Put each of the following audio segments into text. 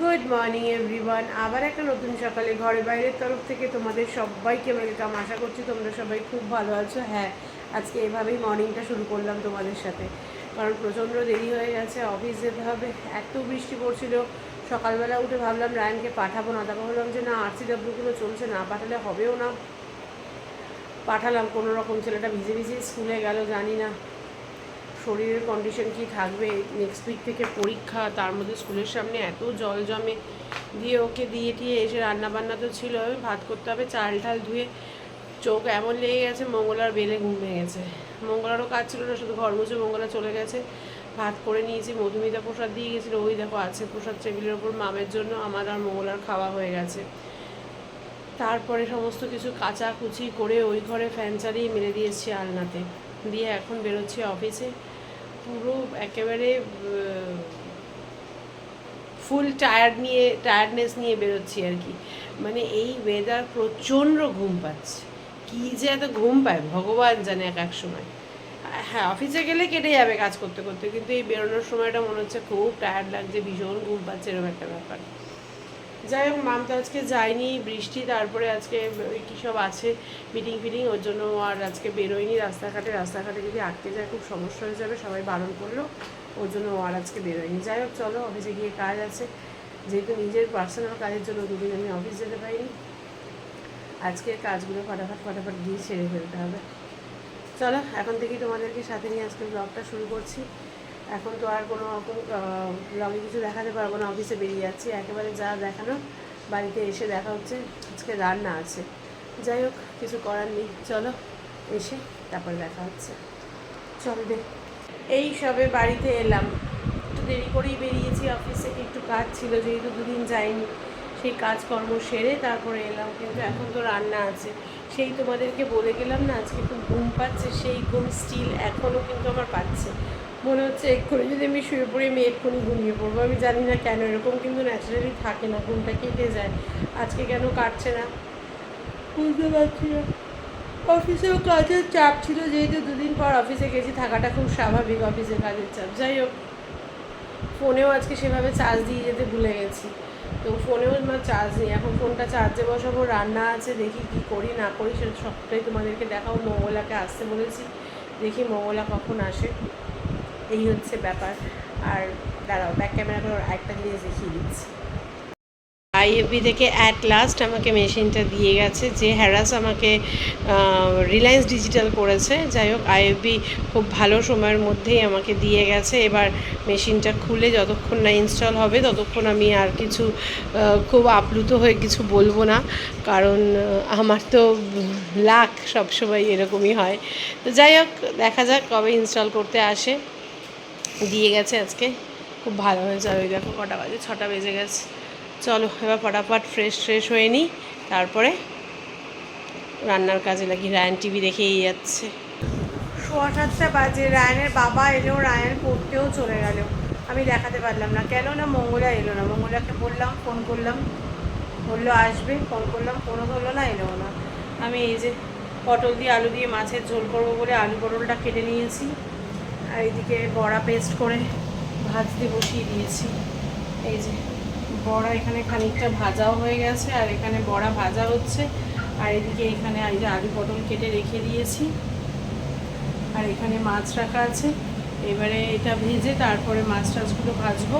Good morning everyone আবার একটা নতুন সকালে ঘরে বাইরের তরফ থেকে তোমাদের সবাইকে ওয়েলকাম। আশা করছি তোমরা সবাই খুব ভালো আছো। হ্যাঁ আজকে এভাবেই মর্নিংটা শুরু করলাম তোমাদের সাথে। কারণ প্রচণ্ড দেরি হয়ে গেছে অফিস যেতে হবে, এত বৃষ্টি পড়ছিল। সকালবেলা উঠে ভাবলাম রায়নকে পাঠাবো, না তারপর ভাবলাম যে না আরসিডাব্লিউগুলো চলছে, না পাঠালে হবেও না। পাঠালাম, কোনো রকম ছেলেটা ভিজে ভিজে স্কুলে গেল, জানি না। শরীরের কন্ডিশন কি থাকবে? নেক্সট উইক থেকে পরীক্ষা, তার মধ্যে স্কুলের সামনে এত জল জমে দিয়ে ওকে দিয়ে টিয়ে এসে রান্না বান্না তো ছিল ভাত করতে হবে, চাল ঠাল ধুয়ে চোখ এমন লেগে গেছে মঙ্গলার বেলে ঘুম গেছে। মঙ্গলারও কাজ ছিল না, শুধু ঘর মুছে মঙ্গলা চলে গেছে। ভাত করে নিয়েছি, মধুমিতা প্রসাদ দিয়ে গেছিল, ওই দেখো আছে প্রসাদ টেবিলের ওপর মামের জন্য, আমার আর মঙ্গলার খাওয়া হয়ে গেছে। তারপরে সমস্ত কিছু কাচা কুচি করে ওই ঘরে ফ্যান চালিয়ে মেরে দিয়েছি আলনাতে। দিয়ে এখন বেরোচ্ছি অফিসে। পুরো একেবারে ফুল টায়ার্ড নিয়ে টায়ার্ডনেস নিয়ে বেরোচ্ছি আর কি। মানে এই ওয়েদার প্রচণ্ড ঘুম পাচ্ছে। কী যে এত ঘুম পায়, ভগবান জানে এক এক সময়। হ্যাঁ অফিসে গেলে কেটে যাবে কাজ করতে করতে, কিন্তু এই বেরোনোর সময়টা মনে হচ্ছে খুব টায়ার্ড লাগছে, ভীষণ ঘুম পাচ্ছে, এরকম একটা ব্যাপার। যাই হোক মাম তো আজকে যায়নি, বৃষ্টি, তারপরে আজকে কী সব আছে মিটিং ফিটিং, ওর জন্য আর আজকে বেরোয়নি রাস্তাঘাটে। রাস্তাঘাটে যদি আটকে যায়, খুব সমস্যা হয়ে যাবে, সবাই বারণ করল, ওর জন্য আর আজকে বেরোয়নি। যাই হোক, চলো অফিসে গিয়ে কাজ আছে। যেহেতু নিজের পার্সোনাল কাজের জন্য দুদিন আমি অফিস যেতে পারিনি আজকের কাজগুলো ফটাফট ফটাফট গিয়ে ছেড়ে ফেলতে হবে। চলো, এখন থেকেই তোমাদেরকে সাথে নিয়ে আজকে ব্লগটা শুরু করছি। এখন তো আর কোনো রকম ব্লগে কিছু দেখাতে পারব না অফিসে বেরিয়ে যাচ্ছি। একেবারে যা দেখানো, বাড়িতে এসে দেখা হচ্ছে, আজকে রান্না আছে। যাই হোক, কিছু করার নেই, চলো এসে তারপর দেখা হচ্ছে। চল দে। এই সবে বাড়িতে এলাম। একটু দেরি করেই বেরিয়েছি অফিসে একটু কাজ ছিল, যেহেতু দুদিন যাইনি। সেই কাজকর্ম সেরে তারপরে এলাম, কিন্তু এখন তো রান্না আছে। সেই তোমাদেরকে বলে গেলাম না, আজকে খুব ঘুম পাচ্ছে, সেই ঘুম স্টিল এখনও কিন্তু আমার পাচ্ছে। মনে হচ্ছে এক্ষুনি যদি আমি শুয়ে পড়ি, আমি এক্ষুনি ঘুমিয়ে পড়ব। আমি জানি না কেন, এরকম কিন্তু ন্যাচারালি থাকে না, ঘুমটা কেটে যায়। আজকে কেন কাটছে না? বুঝতে পারছি না। অফিসেও কাজের চাপ ছিল, যেহেতু দুদিন পর অফিসে গেছি, থাকাটা খুব স্বাভাবিক অফিসে কাজের চাপ। যাই হোক, ফোনেও আজকে সেভাবে চার্জ দিয়ে যেতে ভুলে গেছি। তো ফোনেও আমার চার্জ নেই, এখন ফোনটা চার্জে বসাবো, রান্না আছে, দেখি কি করি, না করি, সেটা সবটাই তোমাদেরকে দেখাও মঙ্গলাকে আসতে বলেছি, দেখি মঙ্গলা কখন আসে। এই হচ্ছে ব্যাপার। আর দাঁড়াও ব্যাক ক্যামেরা করে একটা জিনিস দেখিয়ে দিচ্ছি। আইএফবি থেকে অ্যাট লাস্ট আমাকে মেশিনটা দিয়ে গেছে যে হ্যারাস আমাকে রিলায়েন্স ডিজিটাল করেছে। যাই হোক আইএফবি খুব ভালো সময়ের মধ্যেই আমাকে দিয়ে গেছে। এবার মেশিনটা খুলে যতক্ষণ না ইনস্টল হবে, ততক্ষণ আমি আর কিছু খুব আপ্লুত হয়ে কিছু বলব না। কারণ আমার তো লাখ সবসময় এরকমই হয়। তো যাই হোক, দেখা যাক কবে ইনস্টল করতে আসে। দিয়ে গেছে আজকে। খুব ভালো হয়েছে ওই দেখো কটা বাজে, ছটা বেজে গেছে। চলো, এবার ফটাফট ফ্রেশ ফ্রেশ হয়ে নিই। তারপরে রান্নার কাজে লাগি রায়ন টিভি দেখেই যাচ্ছে। সোয়া সাতটা বাজে রায়নের বাবা এলো রায়ন পড়তেও চলে গেল। আমি দেখাতে পারলাম না, কেন না মঙ্গলা এলো না? মঙ্গলাকে বললাম ফোন করলাম। বলল, আসবে? ফোন করলাম ফোনও ধরলো না এলো না। আমি এই যে পটল দিয়ে আলু দিয়ে মাছের ঝোল করব বলে আলু পটলটা কেটে নিয়েছি। আর এইদিকে বড়া পেস্ট করে ভাজতে বসিয়ে দিয়েছি। এই যে, বড়া এখানে খানিকটা ভাজাও হয়ে গেছে আর এখানে বড়া ভাজা হচ্ছে। আর এদিকে এখানে এই যে আলু পটল কেটে রেখে দিয়েছি। আর এখানে মাছ রাখা আছে। এবারে এটা ভেজে তারপরে মাছ টাছগুলো ভাজবো।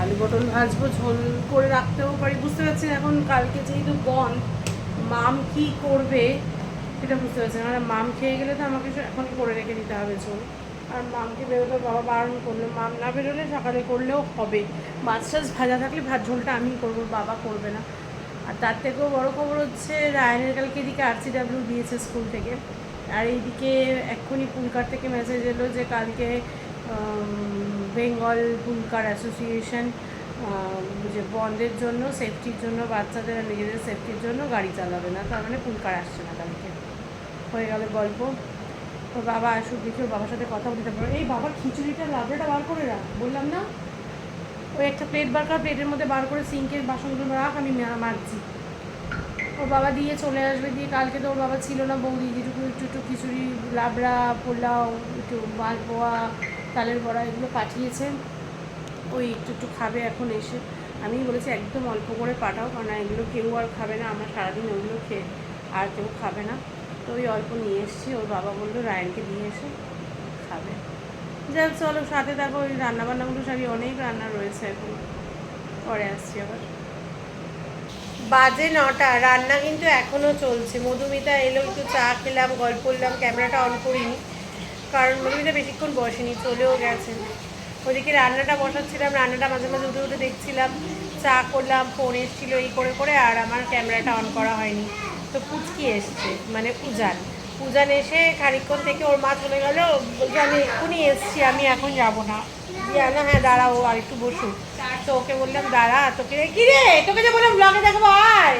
আলু পটল ভাজবো, ঝোল করে রাখতেও পারি। বুঝতে পারছেন এখন কালকে যেহেতু বন, মাম কি করবে সেটা বুঝতে পারছেন মানে মাম খেয়ে গেলে তো আমাকে এখনই করে রেখে দিতে হবে ঝোল। আর মামকে বেরোলে বাবা বারণ করল। মাম না বেরোলে সকালে করলেও হবে। মাছ টাছ ভাজা থাকলে ভাত ঝোলটা আমি করব, বাবা করবে না। আর তার থেকেও বড় খবর হচ্ছে, রায়নের কালকে এদিকে আরসিডাব্লিউ দিয়েছে স্কুল থেকে। আর এইদিকে এক্ষুনি পুলকার থেকে মেসেজ এলো যে কালকে বেঙ্গল পুলকার অ্যাসোসিয়েশন যে বন্ধের জন্য সেফটির জন্য, বাচ্চাদের নিজেদের সেফটির জন্য গাড়ি চালাবে না। তার মানে পুলকার আসছে না কালকে। হয়ে গেল গল্প। ওর বাবা আসুক, দেখি বাবার সাথে কথা বলতে পারো এই বাবার খিচুড়িটা লাবড়াটা বার করে রাখ, বললাম না? ওই একটা প্লেট বার কর প্লেটের মধ্যে বার করে সিঙ্কের বাসনগুলো রাখ, আমি মা- মাজছি ওর বাবা দিয়ে চলে আসবে, দিয়ে কালকে তো ওর বাবা ছিল না, বৌদি যেটুকু একটু একটু খিচুড়ি, লাবড়া, পোলাও, একটু মালপোয়া তালের বড়া এগুলো পাঠিয়েছে। ওই একটু একটু খাবে এখন এসে। আমি বলেছি, একদম অল্প করে পাঠাও, কারণ এগুলো কেউ আর খাবে না, আমরা সারাদিন ওগুলো খেয়ে, আর কেউ খাবে না। তো ওই অল্প নিয়ে এসেছি, ওর বাবা বলল, রায়নকে দিয়ে এসে, খাবে। যাক, চলো, সাথে তারপর ওই রান্নাবান্নাগুলো সবই অনেক রান্না রয়েছে এখন। পরে আসছি আবার। বাজে নটা, রান্না কিন্তু এখনও চলছে। মধুমিতা এলো, একটু চা খেলাম, গল্প করলাম, ক্যামেরাটা অন করিনি। কারণ মধুমিতা বেশিক্ষণ বসেনি, চলেও গেছে। ওদিকে রান্নাটা বসাচ্ছিলাম, রান্নাটা মাঝে মাঝে উঠে উঠে দেখছিলাম। চা করলাম, ফোন এসেছিল এই করে করে, আর আমার ক্যামেরাটা অন করা হয়নি। তো পুচকি এসছে মানে পূজান পূজান এসে খানিকক্ষণ থেকে ওর মা চলে গেল, বলছে, আমি এক্ষুনি এসছি, আমি এখন যাব না। দিয়া না হ্যাঁ দাঁড়াও আর একটু বসুক। তো ওকে বললাম, দাঁড়া, তোকে কি রে? তোকে যে বললাম ব্লগে দেখাবো, আয়!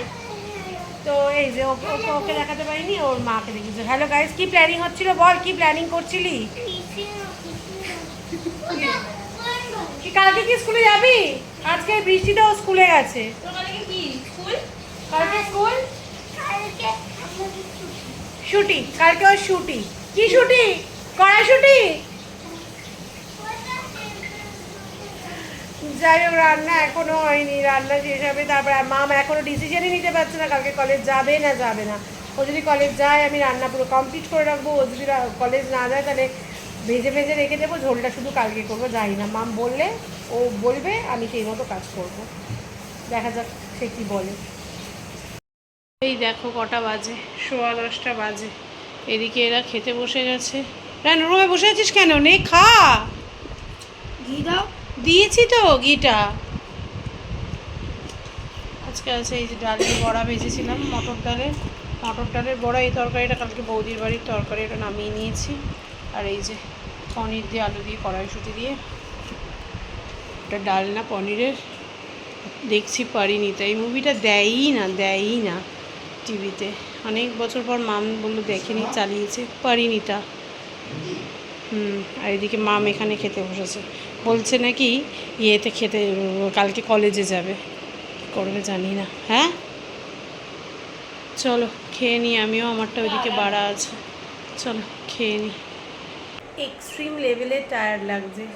তো এই যে ওকে ওকে দেখাতে পারিনি, ওর মাকে দেখেছে হ্যালো গাইস কি প্ল্যানিং হচ্ছিল বল? কি প্ল্যানিং করছিলি? কালকে কি স্কুলে যাবি? আজকে বৃষ্টিটাও স্কুলে গেছে। কালকে স্কুল? শুটি, কালকে ওর শুটি। কি শুটি? কড়া শুটি? যাই হোক, রান্না এখনও হয়নি, রান্না শেষ হবে, তারপরে আর মাম এখনও ডিসিশনই নিতে পারছে না, কালকে কলেজ যাবে না যাবে না। ও যদি কলেজ যায়, আমি রান্না পুরো কমপ্লিট করে রাখব, ও যদি কলেজ না যায়, তাহলে ভেজে ভেজে রেখে দেবো, ঝোলটা শুধু কালকে করব, যাই না। মাম বললে, ও বলবে, আমি সেই মতো কাজ করব। দেখা যাক সে কি বলে। এই দেখো কটা বাজে সোয়া দশটা বাজে। এদিকে এরা খেতে বসে গেছে। কেন রুমে বসে আছিস কেন? নে খা। ঘি দাও। দিয়েছি তো ঘিটা। আজকে আছে এই যে ডালের বড়া ভেজেছিলাম মটর ডালের। মটর ডালের বড়া এই তরকারিটা কালকে বৌদির বাড়ির তরকারি এটা নামিয়ে নিয়েছি। আর এই যে পনির দিয়ে আলু দিয়ে কড়াইশুটি দিয়ে। ওটা ডাল না পনিরের। দেখছি পারিনি তাই এই মুভিটা দেয়ই না দেয়ই না। টিভিতে। অনেক বছর পর মাম বলল, দেখেনি, চালিয়েছে। পারিনি তা হুম, আর এদিকে মাম এখানে খেতে বসেছে। বলছে নাকি, ইয়েতে খেতে, কালকে কলেজে যাবে। করবে জানি না। হ্যাঁ? চলো, খেয়ে নিই আমিও, আমারটা ওইদিকে বাড়া আছে। চলো, খেয়ে নিই এক্সট্রিম লেভেলে টায়ার্ড লাগছে।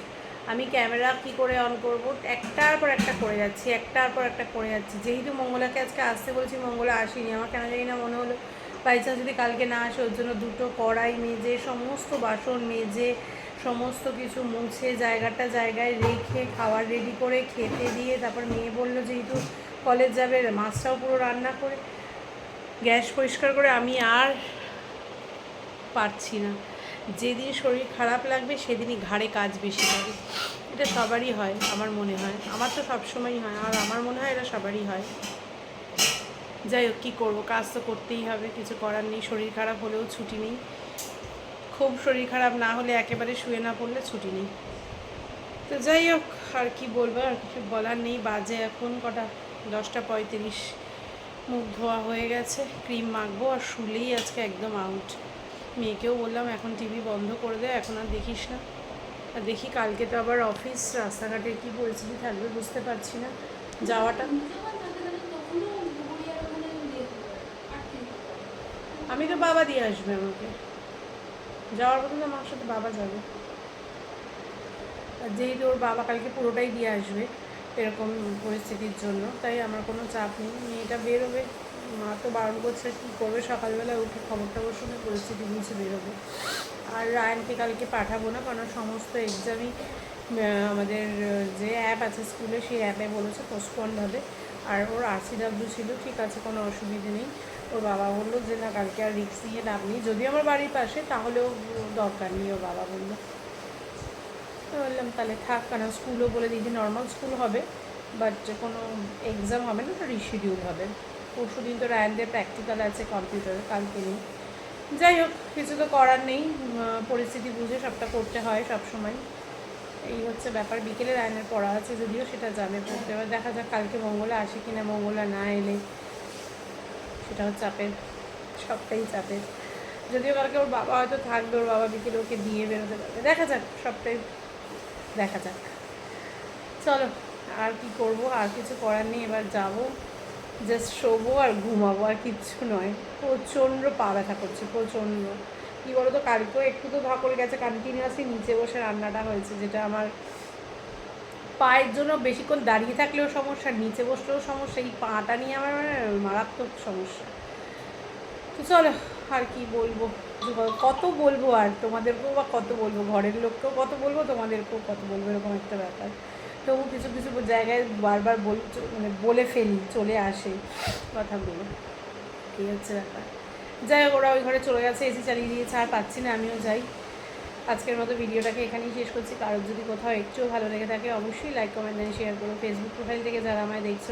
আমি ক্যামেরা কি করে অন করব? একটার পর একটা করে যাচ্ছি, একটার পর একটা করে যাচ্ছি। যেহেতু মঙ্গলাকে আজকে আসতে বলেছি, মঙ্গলা আসেনি। আমার কেন জানি না মনে হলো বাই চান্স যদি কালকে না আসে, ওর জন্য দুটো কড়াই মেজে, সমস্ত বাসন মেজে, সমস্ত কিছু মুছে, জায়গাটা জায়গায় রেখে, খাবার রেডি করে খেতে দিয়ে তারপর মেয়ে বলল যেহেতু কলেজ যাবে, মাছটাও পুরো রান্না করে, গ্যাস পরিষ্কার করে আমি আর পারছি না। যেদিন শরীর খারাপ লাগবে, সেদিনই ঘাড়ে কাজ বেশি হবে এটা সবারই হয়, আমার মনে হয়। আমার তো সবসময়ই হয়, আর আমার মনে হয় এটা সবারই হয়। যাই হোক, কী করব? কাজ তো করতেই হবে, কিছু করার নেই। শরীর খারাপ হলেও ছুটি নেই। খুব শরীর খারাপ না হলে একেবারে শুয়ে না পড়লে ছুটি নেই। তো যাই হোক, আর কি বলব? আর কিছু বলার নেই। বাজে এখন কটা? দশটা পঁয়ত্রিশ। মুখ ধোয়া হয়ে গেছে, ক্রিম মাখবো আর শুলেই আজকে একদম আউট মেয়েকেও বললাম, এখন টিভি বন্ধ করে দে, এখন আর দেখিস না। আর দেখি কালকে তো আবার অফিস, রাস্তাঘাটের কী পরিস্থিতি থাকবে বুঝতে পারছি না। যাওয়াটা? আমি তো বাবা দিয়ে আসবে আমাকে। যাওয়ার কথা তো আমার সাথে বাবা যাবে। আর যেহেতু ওর বাবা কালকে পুরোটাই দিয়ে আসবে এরকম পরিস্থিতির জন্য, তাই আমার কোনো চাপ নেই। মেয়েটা বেরোবে। মা তো বারণ করছে, কী করবে? সকালবেলা উঠে খবর টবর শুনে পরিস্থিতি বুঝে বেরোবে। আর রায়নকে কালকে পাঠাবো না, কারণ সমস্ত এক্সামই আমাদের যে অ্যাপ আছে স্কুলে সেই অ্যাপে বলেছে পোস্টপন্ড হবে। আর ওর আরসিডাব্লিউ ছিল, ঠিক আছে, কোনো অসুবিধে নেই। ওর বাবা বলল যে, না, কালকে আর রিক্স নিয়ে লাভ নেই। যদি আমার বাড়ির পাশে তাহলেও দরকার নেই, ওর বাবা বলল। বললাম, তাহলে থাক, কারণ স্কুলও বলে দিয়েছে নর্মাল স্কুল হবে বাট কোনো এক্সাম হবে না, তো রিশিডিউল হবে। পরশু দিন তো রায়ানদের প্র্যাকটিক্যাল আছে কম্পিউটারে কালকে নেই যাই হোক, কিছু তো করার নেই। পরিস্থিতি বুঝে সবটা করতে হয় সব সময় এই হচ্ছে ব্যাপার। বিকেলে রায়নের পড়া আছে, যদিও সেটা যাবে পড়তে এবার দেখা যাক কালকে মঙ্গলা আসে কিনা, মঙ্গলা না এলে। সেটা হচ্ছে চাপের, সবটাই চাপের। যদিও কালকে ওর বাবা হয়তো থাকবে, ওর বাবা বিকেলে ওকে দিয়ে বেরোতে পারবে। দেখা যাক, সবটাই দেখা যাক। চলো, আর কি করব? আর কিছু করার নেই, এবার যাব। জাস্ট শোবো আর ঘুমাবো আর কিচ্ছু নয়। প্রচণ্ড পা ব্যথা করছে, প্রচণ্ড। কী বলো তো কালকেও একটু তো ধকল গেছে কন্টিনিউয়াসলি নিচে বসে রান্নাটা হয়েছে, যেটা আমার পায়ের জন্য বেশিক্ষণ দাঁড়িয়ে থাকলেও সমস্যা, নিচে বসলেও সমস্যা, এই পাটা নিয়ে আমার মানে মারাত্মক সমস্যা। তো চলো, আর কি বলব? কত বলব আর তোমাদেরকেও বা কত বলব? ঘরের লোককেও কত বলব? তোমাদেরকেও কত বলব? এরকম একটা ব্যাপার। তবু কিছু কিছু জায়গায় বারবার বল মানে বলে ফেলি, চলে আসে কথাগুলো। এই হচ্ছে ব্যাপার। যাই হোক, ওরা ওই ঘরে চলে গেছে, এসি চালিয়ে দিয়েছে, আর পাচ্ছি না, আমিও যাই। আজকের মতো ভিডিওটাকে এখানেই শেষ করছি। কারোর যদি কোথাও একটুও ভালো লেগে থাকে, অবশ্যই লাইক কমেন্ট দেন শেয়ার করো। ফেসবুক প্রোফাইল থেকে যারা আমায় দেখছ,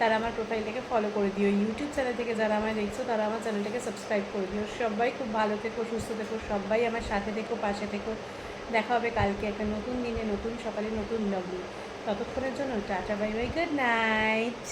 তারা আমার প্রোফাইলটাকে ফলো করে দিও। ইউটিউব চ্যানেল থেকে যারা আমায় দেখছ, তারা আমার চ্যানেলটাকে সাবস্ক্রাইব করে দিও। সবাই খুব ভালো থেকো, সুস্থ থেকো, সবাই আমার সাথে থেকো, পাশে থেকো। দেখা হবে কালকে একটা নতুন দিনে, নতুন সকালে, নতুন লগ্নে ততক্ষণের জন্য ta ta bye bye good night